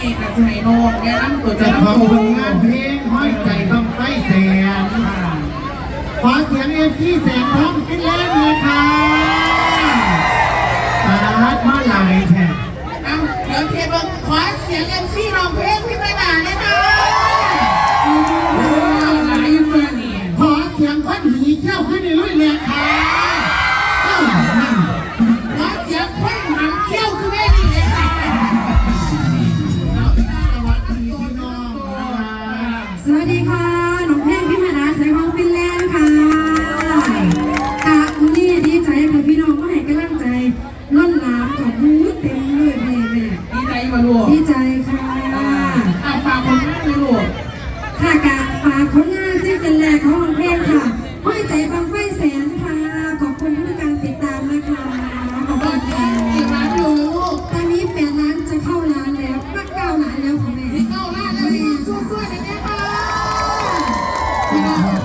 ช่วงนี้กับไฮโนกแกนั่งตัวจะจะนั่งขอบตัคุณงานเพลงห้อยใจบังไฟแสนขอเสียงเอฟซีแสงท้องขึ้นแล้วเลยค่ะตาลัดมาหลายแท้เอาเดี๋ยวเทเบิงขอเสียงเอ็มซีร้องเพลงพี่ไม่ด่าเลยค่ะหลายอยู่เพื่อนนี่ขอเสียงคนหีเที่ยวขึ้นในรุ่นเลยค่ะ สวัสดีค่ะ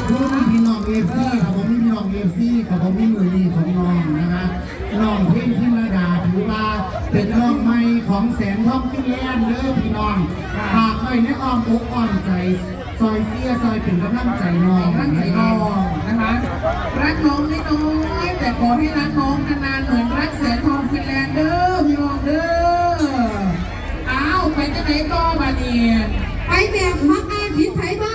คุณพี่น้องเอฟซีขอบคุณพี่น้องเอฟซีขอบคุณพี่มือดีของน้องนะคะน้องเพ่งพิมดาถือว่าเป็นน้องใหม่ของแสนทองฟินแลนด์เด้อพี่น้องหากไว้ในอ้อมอกอ้อมใจซอยเสียซอยถึงกำลังใจน้องกำลังใจน้องนะคะรักน้องไม่น้อยแต่ขอให้รักน้องนานๆเหมือนรักแสนทองฟินแลนด์เด้อพี่น้องเด้ออ้าวไปจะไหนก็บาเนียไปแบบมักอาทิตย์ไทยบ้าน